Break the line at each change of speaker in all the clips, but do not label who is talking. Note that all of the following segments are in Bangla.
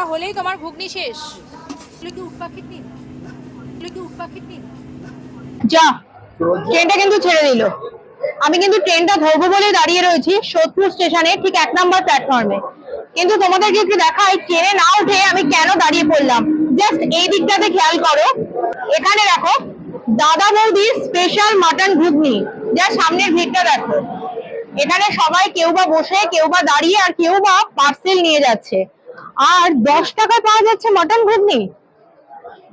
এটা হলেই তোমার ঘুগনি শেষ।
যা, ট্রেনটা কিন্তু ছেড়ে দিল। আমি কিন্তু ট্রেনটা ধরবো বলে দাঁড়িয়ে রয়েছি সোদপুর স্টেশনে, ঠিক এক নম্বর প্ল্যাটফর্মে। কিন্তু তোমাদেরকে একটু দেখাই, ট্রেনে না উঠে আমি কেন দাঁড়িয়ে পড়লাম? জাস্ট এই দিকটাতে খেয়াল করো। এখানে দেখো, দাদা বৌদি স্পেশাল মাটন ঘুগনি। যা সামনের ভিড়টা দেখো। এখানে সবাই কেউ বা বসে, কেউ বা দাঁড়িয়ে, আর কেউ বা পার্সেল নিয়ে যাচ্ছে। আর দশ টাকায় পাওয়া যাচ্ছে মাটন ঘুগনি।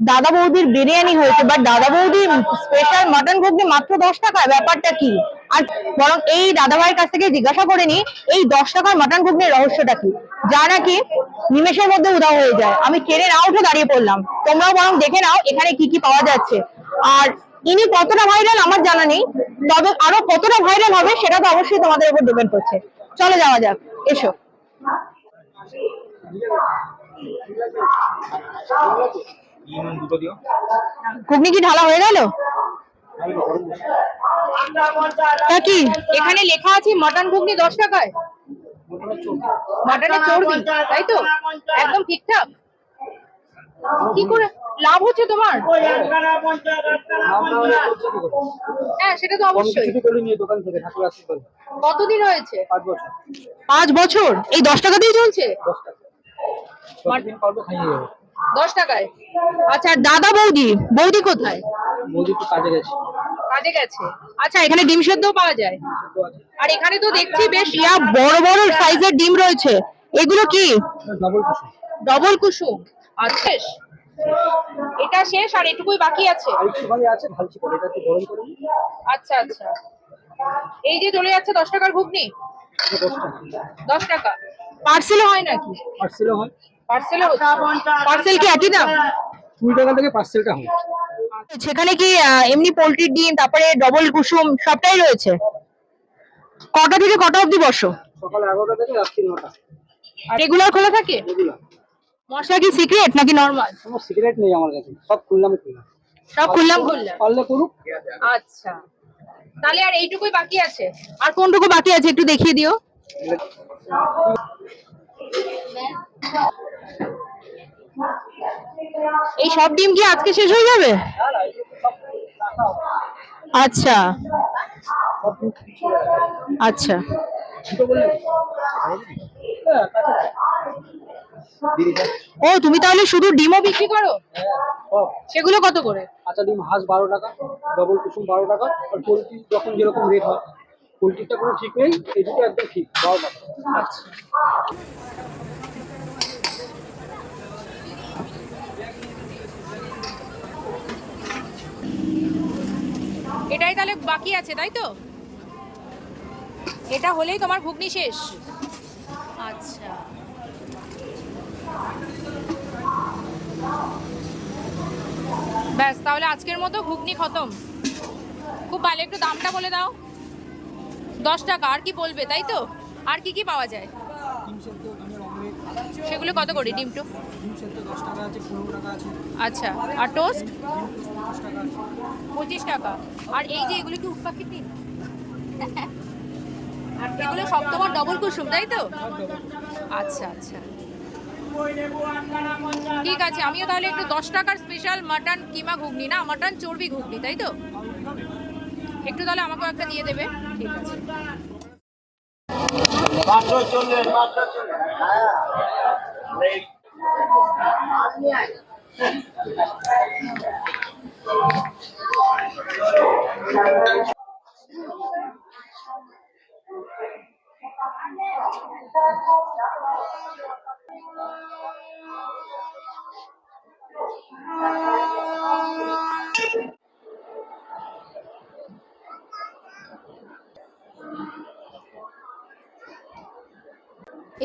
দাদা বৌদির বিরিয়ানি হয়েছে বাট দাদা বৌদির স্পেশাল মাটন ঘুগনি মাত্র দশ টাকায়, ব্যাপারটা কি? আর বরং এই দাদা ভাইয়ের কাছ থেকে জিজ্ঞাসা করে নি, এই দশ টাকার মাটন ঘুগনির রহস্যটা কি? যা নাকি নিমেষের মধ্যে উদাও হয়ে যায়। আমি ট্রেনে না উঠে দাঁড়িয়ে পড়লাম। তোমরাও বরং দেখে নাও এখানে কি কি পাওয়া যাচ্ছে। আর ইনি কতটা ভাইরাল আমার জানা নেই, তবে আরও কতটা ভাইরাল হবে সেটা তো অবশ্যই তোমাদের উপর ডিপেন্ড করছে। চলো যাওয়া যাক, এসো। ঘুগনি কি ঢালা হয়ে গেল? তা কি এখানে লেখা আছে মটন ঘুগনি দশ টাকায়? মটনের চর্বি তাই তো? একদম ঠিকঠাক। কি করে? লাভ হচ্ছে তোমার? হ্যাঁ সেটা তো অবশ্যই। কতদিন হয়েছে?
পাঁচ বছর।
পাঁচ বছর? এই দশ টাকা দিয়ে চলছে?
দশ টাকা। কতদিন পারব খাইয়ে যাব
দশ টাকায়? আচ্ছা দাদা বৌদি? বৌদি কোথায়?
বৌদি একটু কাজে গেছে।
কাজে গেছে? আচ্ছা এখানে ডিম সেদ্ধও পাওয়া যায়? আর এখানে তো দেখছি বেশ ইয়া বড় বড় সাইজের ডিম রয়েছে। এগুলো কি?
ডবল কিছু
ডবল কুসুম? আচ্ছা এটা শেষ আর এটুকুই বাকি আছে?
আর একটুখানি আছে ঢালছি পরে। এটা একটু গরম করে
আচ্ছা আচ্ছা। এই যে চলে যাচ্ছে দশ টাকার ঘুগনি?
দশ টাকা।
দশ টাকা। পার্সেল হয় নাকি?
পার্সেলও হয়।
পার্সেল পার্সেল কি একই দাম?
কুড়ি টাকা থেকে পার্সেলটা হয়।
সেখানে কি এমনি পোল্ট্রির ডিম তারপরে ডবল কুসুম সবটাই রয়েছে? কটা থেকে কটা অবধি বসো?
সকাল এগারোটা থেকে রাত্রি নটা।
রেগুলার খোলা থাকে? মশলা কি সিক্রেট নাকি নর্মাল
কোনো সিগারেট নেই আমার কাছে সব খুললাম খুললাম।
সব খুললাম খুললাম।
পারলে করুক।
আচ্ছা। তাহলে আর এইটুকুই বাকি আছে? আর কোনটুকু বাকি আছে একটু দেখিয়ে দিও। এই সব ডিম কি আজকে শেষ হয়ে যাবে? আচ্ছা। আচ্ছা। ও তুমি তাহলে শুধু ডিমও বিক্রি করো? সেগুলো কত করে?
কাঁচা ডিম হাঁস বারো টাকা ডবল কুসুম বারো টাকা আর পোলট্রি যখন যেরকম রেট হয় পোলট্রিটা কোনো ঠিক নেই এই দুটো একদম ঠিক বারো টাকা।
আচ্ছা।
এটাই তাহলে বাকি আছে, তাই তো? এটা হলেই তোমার ঘুগনি শেষ। আচ্ছা। ব্যাস, তাহলে আজকের মতো ঘুগনি খতম। খুব ভালো, একটু দামটা বলে দাও। দশ টাকা, আর কি বলবে, তাই তো? আর কি কি পাওয়া যায়
ডিম সেদ্ধ ডিমের অমলেট
সেগুলো কত করে
ডিম আছে
আচ্ছা আর টোস্ট? পঁচিশ টাকা। আর এই যে এগুলো কি উটপাখির ডিম? আর এগুলো সব ডবল কুসুম, তাই তো? আচ্ছা আচ্ছা। ঠিক আছে, আমিও তাহলে একটু দশ টাকার স্পেশাল মাটন কিমা ঘুগনি, না? মাটন চর্বি ঘুগনি, তাই তো? একটু তাহলে আমাকেও একটা দিয়ে দেবে। ঠিক আছে।
পাঁচশো চল্লিশ পাঁচশো চল্লিশ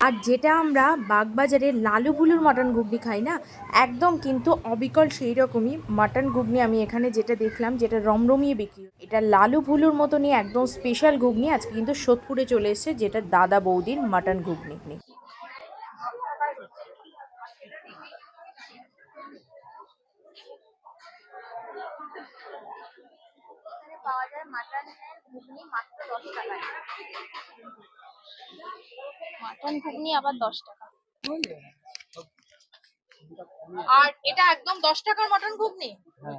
আর যেটা আমরা বাগবাজারের লালু ভুলুর মাটন ঘুগনি খাই না, একদম কিন্তু অবিকল সেই রকমই মাটন ঘুগনি আমি এখানে যেটা দেখলাম, যেটা রমরমিয়ে বিক্রি এটা লালু ভুলুর মতনই একদম স্পেশাল ঘুগনি, আজকে কিন্তু সোদপুরে চলে এসেছে, যেটা দাদা বৌদির মাটন ঘুগনি।
পাওয়া যায় ঘুগনি মাত্র দশ টাকায়। মাটন ঘুগনি আবার দশ টাকা।
আর এটা একদম দশ টাকার মটন ঘুগনি?
হ্যাঁ।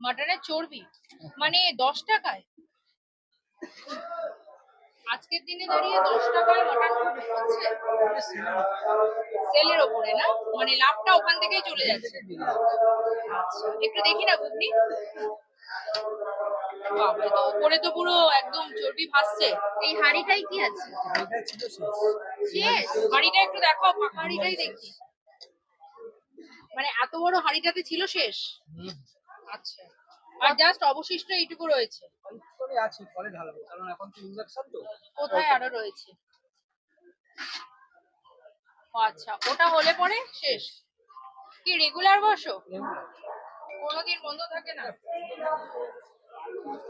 মাটনের চর্বি। মানে দশ টাকায়? আজকের দিনে দাঁড়িয়ে দশ টাকায় মটন ঘুগনি হচ্ছে সেলের ওপরে না? মানে লাভটা ওখান থেকেই চলে যাচ্ছে। আচ্ছা একটু দেখি না ঘুগনি? বাবা তো উপরে তো পুরো একদম চর্বি ভাসছে। এই হাঁড়িটাই কি আছে?
শেষ।
হাঁড়িটা একটু ফাঁকা হাঁড়িটাই দেখি। মানে এত বড় হাঁড়িটাতে ছিল শেষ? আচ্ছা। আর জাস্ট অবশিষ্ট এইটুকু রয়েছে।
আছে পরে ঢালাবো কারণ এখন তো ইঞ্জেকশন তো।
কোথায় আরও রয়েছে? ও আচ্ছা ওটা হলে পরে শেষ? কি রেগুলার বসো? কোনোদিন বন্ধ থাকে না? ちょっ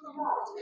と待って。